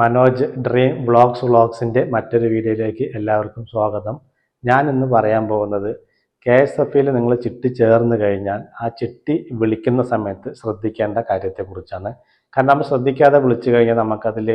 Manoj dream blogs വ്ളോഗ്സിന്റെ മറ്റൊരു വീഡിയോയിലേക്ക് എല്ലാവർക്കും സ്വാഗതം. ഞാൻ ഇന്ന് പറയാൻ പോകുന്നത് കെ എസ് എഫ് ഇയിൽ നിങ്ങൾ ചിട്ടി ചേർന്ന് കഴിഞ്ഞാൽ ആ ചിട്ടി വിളിക്കുന്ന സമയത്ത് ശ്രദ്ധിക്കേണ്ട കാര്യത്തെക്കുറിച്ചാണ്. കാരണം നമ്മൾ ശ്രദ്ധിക്കാതെ വിളിച്ചു കഴിഞ്ഞാൽ നമുക്കതിൽ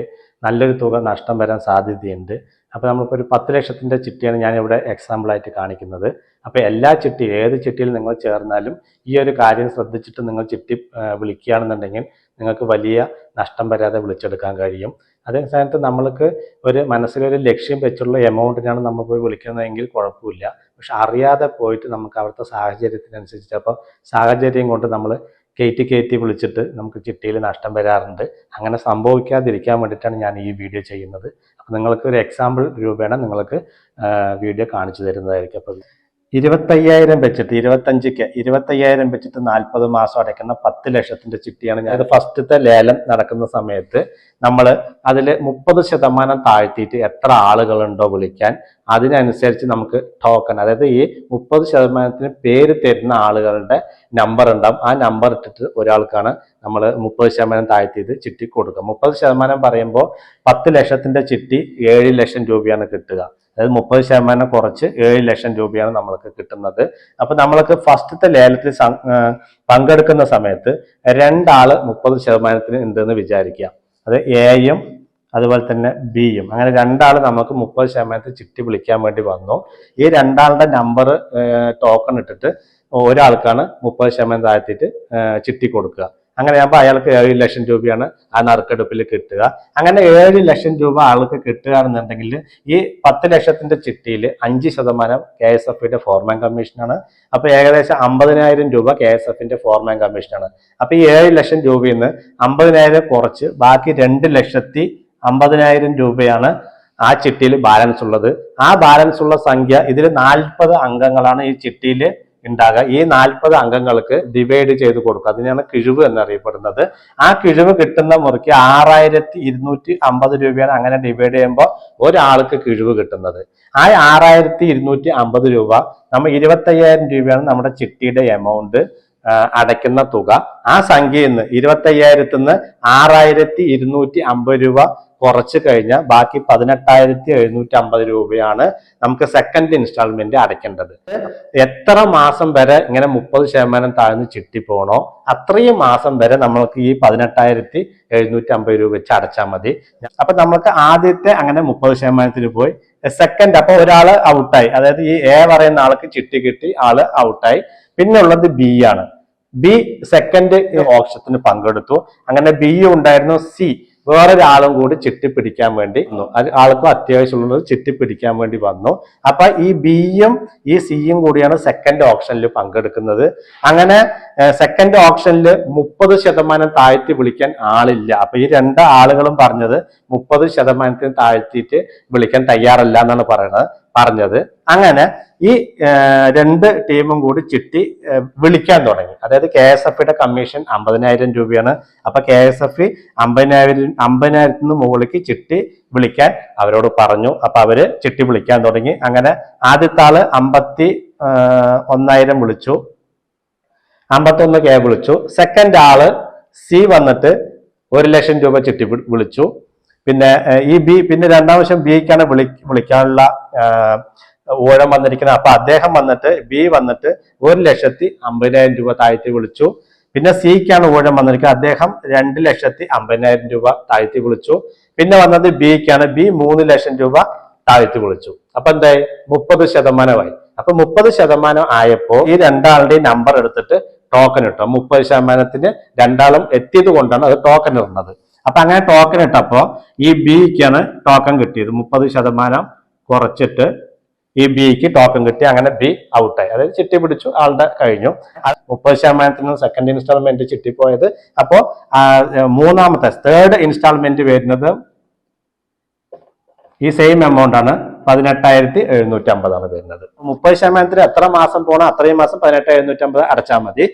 നല്ലൊരു തുക നഷ്ടം വരാൻ സാധ്യതയുണ്ട്. അപ്പോൾ നമ്മളിപ്പോൾ ഒരു പത്ത് ലക്ഷത്തിന്റെ ചിട്ടിയാണ് ഞാനിവിടെ എക്സാമ്പിളായിട്ട് കാണിക്കുന്നത്. അപ്പോൾ എല്ലാ ചിട്ടി ഏത് ചിട്ടിയിൽ നിങ്ങൾ ചേർന്നാലും ഈ ഒരു കാര്യം ശ്രദ്ധിച്ചിട്ട് നിങ്ങൾ ചിട്ടി വിളിക്കുകയാണെന്നുണ്ടെങ്കിൽ നിങ്ങൾക്ക് വലിയ നഷ്ടം വരാതെ വിളിച്ചെടുക്കാൻ കഴിയും. അതേ സ്ഥാനത്ത് നമ്മൾക്ക് ഒരു മനസ്സിലൊരു ലക്ഷ്യം വെച്ചുള്ള എമൗണ്ടിനാണ് നമ്മൾ പോയി വിളിക്കുന്നതെങ്കിൽ കുഴപ്പമില്ല. പക്ഷെ അറിയാതെ പോയിട്ട് നമുക്ക് അവിടുത്തെ സാഹചര്യത്തിനനുസരിച്ച് അപ്പോൾ സാഹചര്യം കൊണ്ട് നമ്മൾ കയറ്റി കയറ്റി വിളിച്ചിട്ട് നമുക്ക് ചിട്ടിയിൽ നഷ്ടം വരാറുണ്ട്. അങ്ങനെ സംഭവിക്കാതിരിക്കാൻ വേണ്ടിയിട്ടാണ് ഞാൻ ഈ വീഡിയോ ചെയ്യുന്നത്. അപ്പോൾ നിങ്ങൾക്ക് ഒരു എക്സാമ്പിൾ രൂപേണ നിങ്ങൾക്ക് വീഡിയോ കാണിച്ചു തരുന്നതായിരിക്കും. അപ്പോൾ ഇരുപത്തയ്യായിരം വെച്ചിട്ട് ഇരുപത്തഞ്ചിക്ക് ഇരുപത്തയ്യായിരം വെച്ചിട്ട് നാൽപ്പത് മാസം അടയ്ക്കുന്ന പത്ത് ലക്ഷത്തിന്റെ ചിട്ടിയാണ് ഞാൻ. ഫസ്റ്റത്തെ ലേലം നടക്കുന്ന സമയത്ത് നമ്മൾ അതിൽ മുപ്പത് ശതമാനം താഴ്ത്തിയിട്ട് എത്ര ആളുകളുണ്ടോ വിളിക്കാൻ അതിനനുസരിച്ച് നമുക്ക് ടോക്കൺ അതായത് ഈ മുപ്പത് ശതമാനത്തിന് പേര് തരുന്ന ആളുകളുടെ നമ്പർ ഉണ്ടാവും. ആ നമ്പർ ഇട്ടിട്ട് ഒരാൾക്കാണ് നമ്മൾ മുപ്പത് ശതമാനം താഴ്ത്തിയത് ചിട്ടി കൊടുക്കുക. മുപ്പത് ശതമാനം പറയുമ്പോൾ പത്ത് ലക്ഷത്തിന്റെ ചിട്ടി ഏഴ് ലക്ഷം രൂപയാണ് കിട്ടുക. അതായത് മുപ്പത് ശതമാനം കുറച്ച് ഏഴ് ലക്ഷം രൂപയാണ് നമ്മൾക്ക് കിട്ടുന്നത്. അപ്പൊ നമ്മൾക്ക് ഫസ്റ്റത്തെ ലേലത്തിൽ പങ്കെടുക്കുന്ന സമയത്ത് രണ്ടാൾ മുപ്പത് ശതമാനത്തിന് ഉണ്ടെന്ന് വിചാരിക്കുക. അത് എയും അതുപോലെ തന്നെ ബിയും അങ്ങനെ രണ്ടാൾ നമുക്ക് മുപ്പത് ശതമാനത്തിൽ ചിട്ടി വിളിക്കാൻ വേണ്ടി വന്നു. ഈ രണ്ടാളുടെ നമ്പർ ടോക്കൺ ഇട്ടിട്ട് ഒരാൾക്കാണ് മുപ്പത് ശതമാനം താഴ്ത്തിയിട്ട് ചിട്ടി കൊടുക്കുക. അങ്ങനെ ആകുമ്പോൾ അയാൾക്ക് ഏഴ് ലക്ഷം രൂപയാണ് ആ നറുക്കെടുപ്പിൽ കിട്ടുക. അങ്ങനെ ഏഴ് ലക്ഷം രൂപ ആൾക്ക് കിട്ടുകയാണെന്നുണ്ടെങ്കിൽ ഈ പത്ത് ലക്ഷത്തിന്റെ ചിട്ടിയിൽ അഞ്ച് ശതമാനം കെ എസ് എഫിന്റെ ഫോർമാൻ കമ്മീഷനാണ്. അപ്പൊ ഏകദേശം അമ്പതിനായിരം രൂപ കെ എസ് എഫിന്റെ ഫോർമാൻ കമ്മീഷനാണ്. അപ്പൊ ഈ ഏഴ് ലക്ഷം രൂപയിൽ നിന്ന് അമ്പതിനായിരം കുറച്ച് ബാക്കി രണ്ട് ലക്ഷത്തി അമ്പതിനായിരം രൂപയാണ് ആ ചിട്ടിയിൽ ബാലൻസ് ഉള്ളത്. ആ ബാലൻസ് ഉള്ള സംഖ്യ ഇതിൽ നാൽപ്പത് അംഗങ്ങളാണ് ഈ ചിട്ടിയിൽ ഉണ്ടാകുക ഈ നാൽപ്പത് അംഗങ്ങൾക്ക് ഡിവൈഡ് ചെയ്ത് കൊടുക്കുക. അതിനാണ് കിഴിവ് എന്നറിയപ്പെടുന്നത്. ആ കിഴിവ് കിട്ടുന്ന മുറിക്ക് ആറായിരത്തി ഇരുന്നൂറ്റി അമ്പത് രൂപയാണ് അങ്ങനെ ഡിവൈഡ് ചെയ്യുമ്പോൾ ഒരാൾക്ക് കിഴിവ് കിട്ടുന്നത്. ആ ആറായിരത്തി ഇരുന്നൂറ്റി അമ്പത് രൂപ നമ്മൾ ഇരുപത്തയ്യായിരം രൂപയാണ് നമ്മുടെ ചിട്ടിയുടെ എമൗണ്ട് അടയ്ക്കുന്ന തുക. ആ സംഖ്യയിൽ നിന്ന് ഇരുപത്തയ്യായിരത്തിൽ നിന്ന് ആറായിരത്തി ഇരുന്നൂറ്റി അമ്പത് രൂപ കുറച്ച് കഴിഞ്ഞാൽ ബാക്കി പതിനെട്ടായിരത്തി എഴുന്നൂറ്റി അമ്പത് രൂപയാണ് നമുക്ക് സെക്കൻഡ് ഇൻസ്റ്റാൾമെന്റ് അടയ്ക്കേണ്ടത്. എത്ര മാസം വരെ ഇങ്ങനെ മുപ്പത് ശതമാനം താഴ്ന്ന് ചിട്ടി പോണോ അത്രയും മാസം വരെ നമ്മൾക്ക് ഈ പതിനെട്ടായിരത്തി എഴുന്നൂറ്റി അമ്പത് രൂപ വെച്ച് അടച്ചാൽ മതി. അപ്പൊ നമുക്ക് ആദ്യത്തെ അങ്ങനെ മുപ്പത് ശതമാനത്തിൽ പോയി. സെക്കൻഡ് അപ്പൊ ഒരാൾ ഔട്ടായി. അതായത് ഈ എ പറയുന്ന ആൾക്ക് ചിട്ടി കിട്ടി ആൾ ഔട്ടായി. പിന്നെ ഉള്ളത് ബി ആണ്. ബി സെക്കൻഡ് ഓപ്ഷത്തിന് പങ്കെടുത്തു. അങ്ങനെ ബി ഉണ്ടായിരുന്നു സി വേറൊരാളും കൂടി ചിട്ടി പിടിക്കാൻ വേണ്ടി വന്നു. ആൾക്കും അത്യാവശ്യമുള്ളത് ചിട്ടി പിടിക്കാൻ വേണ്ടി വന്നു. അപ്പൊ ഈ ബിയും ഈ സിയും കൂടിയാണ് സെക്കൻഡ് ഓപ്ഷനിൽ പങ്കെടുക്കുന്നത്. അങ്ങനെ സെക്കൻഡ് ഓപ്ഷനിൽ മുപ്പത് ശതമാനം താഴ്ത്തി വിളിക്കാൻ ആളില്ല. അപ്പൊ ഈ രണ്ട് ആളുകളും പറഞ്ഞത് മുപ്പത് ശതമാനത്തിന് താഴ്ത്തിയിട്ട് വിളിക്കാൻ തയ്യാറല്ല എന്നാണ് പറയുന്നത്. പറഞ്ഞത്. അങ്ങനെ ഈ രണ്ട് ടീമും കൂടി ചിട്ടി വിളിക്കാൻ തുടങ്ങി. അതായത് കെ എസ് എഫിയുടെ കമ്മീഷൻ അമ്പതിനായിരം രൂപയാണ്. അപ്പൊ കെ എസ് എഫ് അമ്പതിനായിരം അമ്പതിനായിരത്തിന് മുകളിലേക്ക് ചിട്ടി വിളിക്കാൻ അവരോട് പറഞ്ഞു. അപ്പൊ അവർ ചിട്ടി വിളിക്കാൻ തുടങ്ങി. അങ്ങനെ ആദ്യത്തെ ആൾ അമ്പത്തി ഒന്നായിരം വിളിച്ചു. അമ്പത്തൊന്ന് കെ വിളിച്ചു. സെക്കൻഡ് ആൾ സി വന്നിട്ട് ഒരു ലക്ഷം രൂപ ചിട്ടി വിളിച്ചു. പിന്നെ ഈ ബി പിന്നെ രണ്ടാം വശം ബിക്കാണ് വിളി വിളിക്കാനുള്ള ഊഴം വന്നിരിക്കുന്നത്. അപ്പൊ അദ്ദേഹം വന്നിട്ട് ബി വന്നിട്ട് ഒരു ലക്ഷത്തി അമ്പതിനായിരം രൂപ താഴ്ത്തി വിളിച്ചു. പിന്നെ സിക്കാണ് ഊഴം വന്നിരിക്കുന്നത്. അദ്ദേഹം രണ്ട് ലക്ഷത്തി അമ്പതിനായിരം രൂപ താഴ്ത്തി വിളിച്ചു. പിന്നെ വന്നത് ബിക്കാണ്. ബി മൂന്ന് ലക്ഷം രൂപ താഴ്ത്തി വിളിച്ചു. അപ്പൊ എന്തായി? മുപ്പത് ശതമാനമായി. അപ്പൊ മുപ്പത് ശതമാനം ആയപ്പോ ഈ രണ്ടാളുടെയും നമ്പർ എടുത്തിട്ട് ടോക്കൺ ഇട്ടു. മുപ്പത് ശതമാനത്തിന് രണ്ടാളും എത്തിയത് കൊണ്ടാണ് അത് ടോക്കൺ ഇടുന്നത്. അപ്പൊ അങ്ങനെ ടോക്കൺ ഇട്ടപ്പോ ഈ ബിക്കാണ് ടോക്കൺ കിട്ടിയത്. മുപ്പത് ശതമാനം കുറച്ചിട്ട് ഈ ബിക്ക് ടോക്കൺ കിട്ടി. അങ്ങനെ ബി ഔട്ടായി അതായത് ചിട്ടി പിടിച്ചു ആളുടെ കഴിഞ്ഞു. മുപ്പത് ശതമാനത്തിന് സെക്കൻഡ് ഇൻസ്റ്റാൾമെന്റ് ചിട്ടി പോയത് അപ്പോ മൂന്നാമത്തെ തേർഡ് ഇൻസ്റ്റാൾമെന്റ് വരുന്നത് ഈ സെയിം എമൗണ്ട് ആണ്. പതിനെട്ടായിരത്തി എഴുന്നൂറ്റി അമ്പതാണ് വരുന്നത്. മുപ്പത് ശതമാനത്തിന് എത്ര മാസം പോണോ അത്രയും മാസം പതിനെട്ട് എഴുന്നൂറ്റി അമ്പത് അടച്ചാൽ മതി.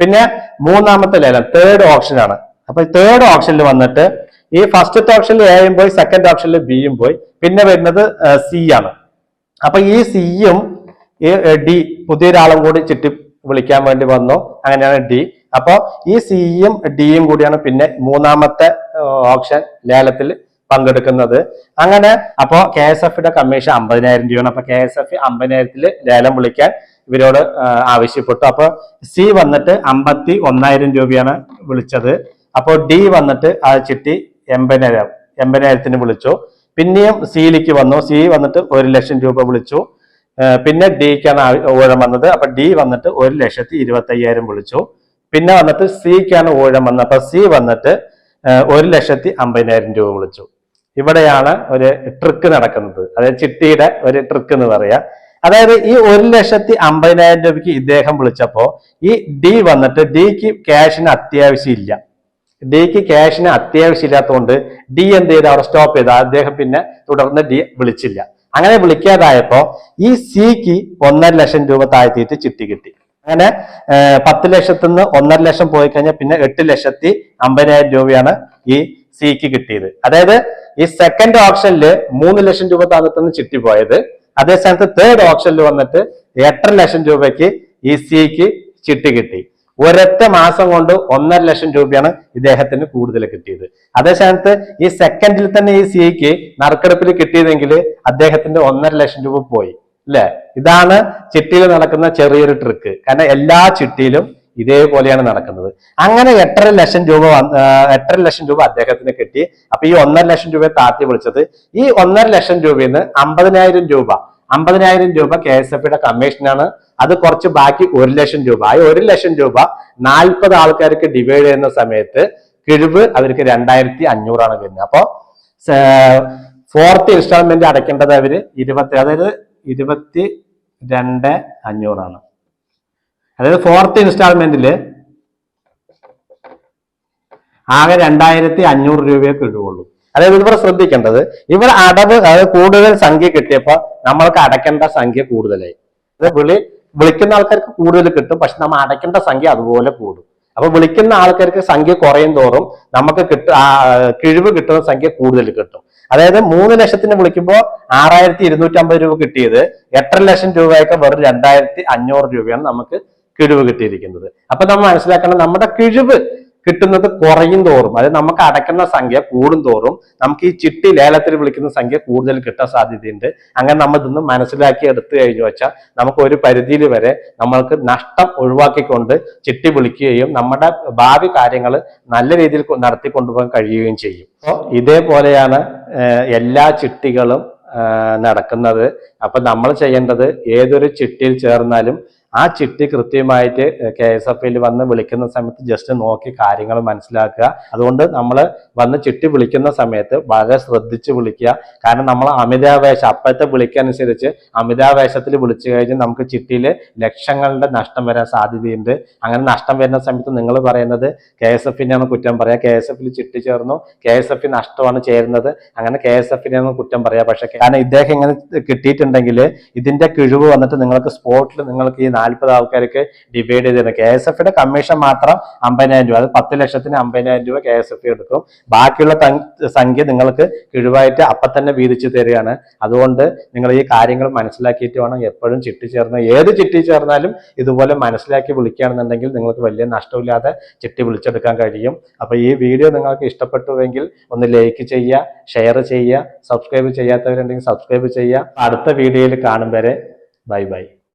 പിന്നെ മൂന്നാമത്തെ ലേലം തേർഡ് ആണ്. അപ്പൊ തേർഡ് ഓപ്ഷനിൽ വന്നിട്ട് ഈ ഫസ്റ്റത്തെ ഓപ്ഷനിൽ എയും പോയി സെക്കൻഡ് ഓപ്ഷനിൽ ബിയും പോയി. പിന്നെ വരുന്നത് സി ആണ്. അപ്പൊ ഈ സിയും ഈ ഡി പുതിയൊരാളും കൂടി ചുറ്റി വിളിക്കാൻ വേണ്ടി വന്നു. അങ്ങനെയാണ് ഡി അപ്പോ ഈ സിയും ഡിയും കൂടിയാണ് പിന്നെ മൂന്നാമത്തെ ഓപ്ഷൻ ലേലത്തിൽ പങ്കെടുക്കുന്നത്. അങ്ങനെ അപ്പോ കെ എസ് എഫിന്റെ കമ്മീഷൻ അമ്പതിനായിരം രൂപയാണ്. അപ്പൊ കെ എസ് എഫ് അമ്പതിനായിരത്തിൽ ലേലം വിളിക്കാൻ ഇവരോട് ആവശ്യപ്പെട്ടു. അപ്പൊ സി വന്നിട്ട് അമ്പത്തി ഒന്നായിരം രൂപയാണ് വിളിച്ചത്. അപ്പോൾ ഡി വന്നിട്ട് ആ ചിട്ടി എൺപതിനായിരം എൺപതിനായിരത്തിന് വിളിച്ചു. പിന്നെയും സിയിലേക്ക് വന്നു. സി വന്നിട്ട് ഒരു ലക്ഷം രൂപ വിളിച്ചു. പിന്നെ ഡിക്കാണ് ഊഴം വന്നത്. അപ്പൊ ഡി വന്നിട്ട് ഒരു ലക്ഷത്തി ഇരുപത്തി അയ്യായിരം വിളിച്ചു. പിന്നെ വന്നിട്ട് സിക്കാണ് ഊഴം വന്നത്. അപ്പൊ സി വന്നിട്ട് ഒരു ലക്ഷത്തി അമ്പതിനായിരം രൂപ വിളിച്ചു. ഇവിടെയാണ് ഒരു ട്രിക്ക് നടക്കുന്നത്. അതായത് ചിട്ടിയുടെ ഒരു ട്രിക്ക് എന്ന് പറയാ. അതായത് ഈ ഒരു ലക്ഷത്തി അമ്പതിനായിരം രൂപയ്ക്ക് ഇദ്ദേഹം വിളിച്ചപ്പോ ഈ ഡി വന്നിട്ട് ഡിക്ക് ക്യാഷിന് അത്യാവശ്യം ഇല്ല. ഡിക്ക് ക്യാഷിന് അത്യാവശ്യമില്ലാത്തതുകൊണ്ട് ഡി എന്ത് ചെയ്ത്? അവിടെ സ്റ്റോപ്പ് ചെയ്ത. അദ്ദേഹം പിന്നെ തുടർന്ന് ഡി വിളിച്ചില്ല. അങ്ങനെ വിളിക്കാതായപ്പോ ഈ സിക്ക് ഒന്നര ലക്ഷം രൂപ താഴ്ത്തിയിട്ട് ചിട്ടി കിട്ടി. അങ്ങനെ പത്ത് ലക്ഷത്തിൽ നിന്ന് ഒന്നര ലക്ഷം പോയി കഴിഞ്ഞാൽ പിന്നെ എട്ട് ലക്ഷത്തി അമ്പതിനായിരം രൂപയാണ് ഈ സിക്ക് കിട്ടിയത്. അതായത് ഈ സെക്കൻഡ് ഓപ്ഷനിൽ മൂന്ന് ലക്ഷം രൂപ താഴത്തുനിന്ന് ചിട്ടി പോയത്. അതേ തേർഡ് ഓപ്ഷനിൽ വന്നിട്ട് എട്ടര ലക്ഷം രൂപയ്ക്ക് ഈ സിക്ക് ചിട്ടി കിട്ടി. ഒരൊറ്റ മാസം കൊണ്ട് ഒന്നര ലക്ഷം രൂപയാണ് ഇദ്ദേഹത്തിന് കൂടുതൽ കിട്ടിയത്. അതേ സമയത്ത് ഈ സെക്കൻഡിൽ തന്നെ ഈ സിക്ക് നറുക്കെടുപ്പിൽ കിട്ടിയതെങ്കിൽ അദ്ദേഹത്തിന്റെ ഒന്നര ലക്ഷം രൂപ പോയി അല്ലെ? ഇതാണ് ചിട്ടിയിൽ നടക്കുന്ന ചെറിയൊരു ട്രിക്ക് കാരണം എല്ലാ ചിട്ടിയിലും ഇതേപോലെയാണ് നടക്കുന്നത്. അങ്ങനെ എട്ടര ലക്ഷം രൂപ എട്ടര ലക്ഷം രൂപ അദ്ദേഹത്തിന് കിട്ടി. അപ്പൊ ഈ ഒന്നര ലക്ഷം രൂപയെ താത്തി വിളിച്ചത്. ഈ ഒന്നര ലക്ഷം രൂപയിൽ നിന്ന് അമ്പതിനായിരം രൂപ അമ്പതിനായിരം രൂപ കെ എസ് എഫ് കമ്മീഷനാണ് അത് കുറച്ച് ബാക്കി ഒരു ലക്ഷം രൂപ. ആ ഒരു ലക്ഷം രൂപ നാൽപ്പത് ആൾക്കാർക്ക് ഡിവൈഡ് ചെയ്യുന്ന സമയത്ത് കിഴിവ് അവർക്ക് രണ്ടായിരത്തി അഞ്ഞൂറാണ് വരുന്നത് അപ്പോ ഫോർത്ത് ഇൻസ്റ്റാൾമെന്റ് അടയ്ക്കേണ്ടത് അവർ ഇരുപത്തി അതായത് ഇരുപത്തി രണ്ട് അഞ്ഞൂറാണ്. അതായത് ഫോർത്ത് ഇൻസ്റ്റാൾമെന്റിൽ ആകെ രണ്ടായിരത്തി അഞ്ഞൂറ് രൂപയെ കിഴിവുള്ളൂ. അതായത് ഇവിടെ ശ്രദ്ധിക്കേണ്ടത് ഇവിടെ അടവ് അതായത് കൂടുതൽ സംഖ്യ കിട്ടിയപ്പോ നമ്മൾക്ക് അടയ്ക്കേണ്ട സംഖ്യ കൂടുതലായി. അത് വിളി വിളിക്കുന്ന ആൾക്കാർക്ക് കൂടുതൽ കിട്ടും. പക്ഷെ നമ്മൾ അടയ്ക്കേണ്ട സംഖ്യ അതുപോലെ കൂടും. അപ്പൊ വിളിക്കുന്ന ആൾക്കാർക്ക് സംഖ്യ കുറയും തോറും നമുക്ക് കിട്ടും കിഴിവ് കിട്ടുന്ന സംഖ്യ കൂടുതൽ കിട്ടും. അതായത് മൂന്ന് ലക്ഷത്തിന് വിളിക്കുമ്പോൾ ആറായിരത്തി ഇരുന്നൂറ്റി അമ്പത് രൂപ കിട്ടിയത് എട്ടര ലക്ഷം രൂപയൊക്കെ വെറും രണ്ടായിരത്തി അഞ്ഞൂറ് രൂപയാണ് നമുക്ക് കിഴിവ് കിട്ടിയിരിക്കുന്നത്. അപ്പൊ നമ്മൾ മനസ്സിലാക്കണം നമ്മുടെ കിഴിവ് കിട്ടുന്നത് കുറയും തോറും. അതായത് നമുക്ക് അടയ്ക്കുന്ന സംഖ്യ കൂടും തോറും നമുക്ക് ഈ ചിട്ടി ലേലത്തിൽ വിളിക്കുന്ന സംഖ്യ കൂടുതൽ കിട്ടാൻ സാധ്യതയുണ്ട്. അങ്ങനെ നമ്മൾ ഇതൊന്ന് മനസ്സിലാക്കി എടുത്തു കഴിഞ്ഞു വെച്ചാൽ നമുക്ക് ഒരു പരിധിയിൽ വരെ നമ്മൾക്ക് നഷ്ടം ഒഴിവാക്കിക്കൊണ്ട് ചിട്ടി വിളിക്കുകയും നമ്മുടെ ഭാവി കാര്യങ്ങൾ നല്ല രീതിയിൽ നടത്തി കൊണ്ടുപോകാൻ കഴിയുകയും ചെയ്യും. അപ്പോൾ ഇതേപോലെയാണ് എല്ലാ ചിട്ടികളും നടക്കുന്നത്. അപ്പൊ നമ്മൾ ചെയ്യേണ്ടത് ഏതൊരു ചിട്ടിയിൽ ചേർന്നാലും ആ ചിട്ടി കൃത്യമായിട്ട് കെ എസ് എഫ് ഐയിൽ വന്ന് വിളിക്കുന്ന സമയത്ത് ജസ്റ്റ് നോക്കി കാര്യങ്ങൾ മനസ്സിലാക്കുക. അതുകൊണ്ട് നമ്മൾ വന്ന് ചിട്ടി വിളിക്കുന്ന സമയത്ത് വളരെ ശ്രദ്ധിച്ച് വിളിക്കുക. കാരണം നമ്മൾ അമിതാവേശം അപ്പോഴത്തെ വിളിക്കനുസരിച്ച് അമിതാവേശത്തിൽ വിളിച്ചു കഴിഞ്ഞാൽ നമുക്ക് ചിട്ടിയിൽ ലക്ഷങ്ങളുടെ നഷ്ടം വരാൻ സാധ്യതയുണ്ട്. അങ്ങനെ നഷ്ടം വരുന്ന സമയത്ത് നിങ്ങൾ പറയുന്നത് കെ എസ് എഫിനെയാണ് കുറ്റം പറയാ. കെ എസ് എഫിൽ ചിട്ടി ചേർന്നു. കെ എസ് എഫ് നഷ്ടമാണ് ചേരുന്നത്. അങ്ങനെ കെ എസ് എഫിനെയാണ് കുറ്റം പറയാ. പക്ഷേ കാരണം ഇദ്ദേഹം ഇങ്ങനെ കിട്ടിയിട്ടുണ്ടെങ്കിൽ ഇതിന്റെ കിഴിവ് വന്നിട്ട് നിങ്ങൾക്ക് സ്പോട്ടിൽ നിങ്ങൾക്ക് ഈ നാൽപ്പത് ആൾക്കാർക്ക് ഡിവൈഡ് ചെയ്തിരുന്നു. കെ എസ് എഫിയുടെ കമ്മീഷൻ മാത്രം അമ്പതിനായിരം രൂപ. അത് പത്ത് ലക്ഷത്തിന് അമ്പതിനായിരം രൂപ കെ എസ് എഫ് എടുക്കും. ബാക്കിയുള്ള സംഖ്യ നിങ്ങൾക്ക് കിഴിവായിട്ട് അപ്പൊ തന്നെ വീതിച്ചു തരികയാണ്. അതുകൊണ്ട് നിങ്ങൾ ഈ കാര്യങ്ങൾ മനസ്സിലാക്കിയിട്ട് വേണം എപ്പോഴും ചിട്ടി ചേർന്ന് ഏത് ചിട്ടി ചേർന്നാലും ഇതുപോലെ മനസ്സിലാക്കി വിളിക്കുകയാണെന്നുണ്ടെങ്കിൽ നിങ്ങൾക്ക് വലിയ നഷ്ടമില്ലാതെ ചിട്ടി വിളിച്ചെടുക്കാൻ കഴിയും. അപ്പൊ ഈ വീഡിയോ നിങ്ങൾക്ക് ഇഷ്ടപ്പെട്ടുവെങ്കിൽ ഒന്ന് ലൈക്ക് ചെയ്യുക ഷെയർ ചെയ്യുക സബ്സ്ക്രൈബ് ചെയ്യാത്തവരുണ്ടെങ്കിൽ സബ്സ്ക്രൈബ് ചെയ്യുക. അടുത്ത വീഡിയോയിൽ കാണും വരെ. Bye bye.